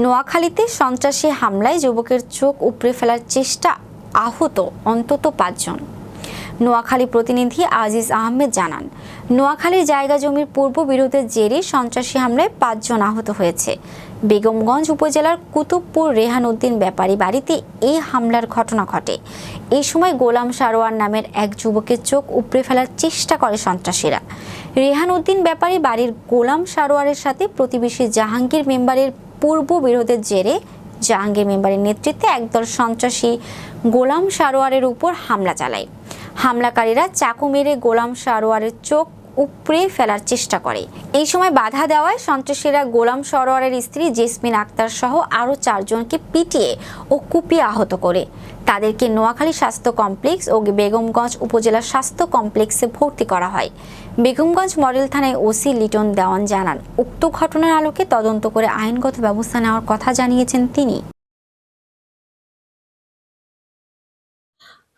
নোয়াখালীতে সন্ত্রাসী হামলায় যুবকের চোখ উপড়ে ফেলার চেষ্টা আহত অন্তত পাঁচজন। নোয়াখালী প্রতিনিধি আজিজ আহমেদ জানান, নোয়াখালীর জায়গা জমির পূর্ব বিরোধের জেরে সন্ত্রাসী হামলায় পাঁচজন আহত হয়েছে। বেগমগঞ্জ উপজেলার কুতুবপুর রেহান উদ্দিন ব্যাপারী বাড়িতে এই হামলার ঘটনা ঘটে। এই সময় গোলাম সারোয়ার নামের এক যুবকের চোখ উপড়ে ফেলার চেষ্টা করে সন্ত্রাসীরা। রেহান উদ্দিন ব্যাপারী বাড়ির গোলাম সারোয়ারের সাথে প্রতিবেশী জাহাঙ্গীর মেম্বারের পূর্ব বিরোধের জেরে জাহাঙ্গীর মেম্বারের নেতৃত্বে একদল সন্ত্রাসী গোলাম সারোয়ারের উপর হামলা চালায়। হামলাকারীরা চাকু মেরে গোলাম সারোয়ারের চোখ উপড়ে ফেলার চেষ্টা করে। এই সময় বাধা দেওয়ায় সন্ত্রাসীরা গোলাম সরোয়ারের স্ত্রী জেসমিন আক্তার সহ আরও চারজনকে পিটিয়ে ও কুপিয়ে আহত করে। তাদেরকে নোয়াখালী স্বাস্থ্য কমপ্লেক্স ও বেগমগঞ্জ উপজেলা স্বাস্থ্য কমপ্লেক্সে ভর্তি করা হয়। বেগমগঞ্জ মডেল থানায় ওসি লিটন দেওয়ান জানান, উক্ত ঘটনার আলোকে তদন্ত করে আইনগত ব্যবস্থা নেওয়ার কথা জানিয়েছেন তিনি।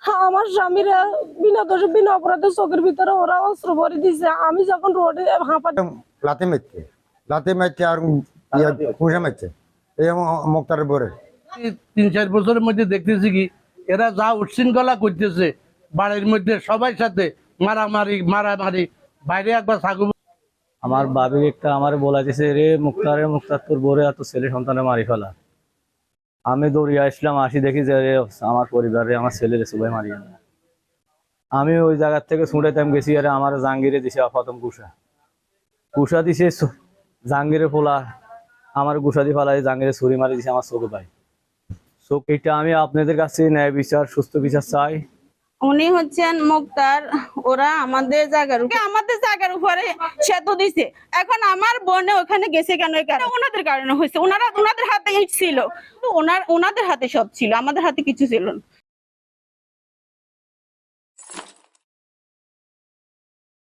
আমার স্বামীরা বিনা দোষে বিনা অপরাধে চোখের ভিতরে ওরা অস্ত্র ভরে দিছে। আমি যখন রোডে হাঁপা লাতে মারছে। লাতে মারছে আর পুষে মারছে। এই মুক্তারের বরে তিন চার বছরের মধ্যে দেখতেছি কি এরা যা উচ্ছৃঙ্খলা করতেছে বাড়ির মধ্যে সবাই সাথে মারামারি মারামারি। বাইরে একবার থাকব আমার বাবি একটা আমার বলা দিছে রে মুক্তারে মুক্তার তোর বোরে আর তোর ছেলে সন্তানে মারি ফেলা। আমি দৌড়িয়া আসলাম, আসি দেখি যে আমার পরিবারে, আমার ছেলের সবাই মারিয়ে না আমি ওই জায়গার থেকে ছুঁড়াইতাম গেছি, আরে, আমার জাঙ্গিরে দিছে প্রথম কুষা। কুষা দিছে জাঙ্গিরে ফোলা আমার গুসা দিয়ে ফেলাই জাঙ্গিরে ছুরি মারি দিছে আমার চোখে পাই চোখ এটা আমি আপনাদের কাছে ন্যায় বিচার, সুস্থ বিচার চাই। উনি হচ্ছেন মুক্তার ওরা আমাদের জায়গার উপরে আমাদের জায়গার উপরে সেতু দিছে। এখন আমার বোন ওখানে গেছে কেন ওনাদের কারণে হয়েছে। ওনারা ওনাদের হাতে ছিল। ওনার ওনাদের হাতে সব ছিল আমাদের হাতে কিছু ছিল না।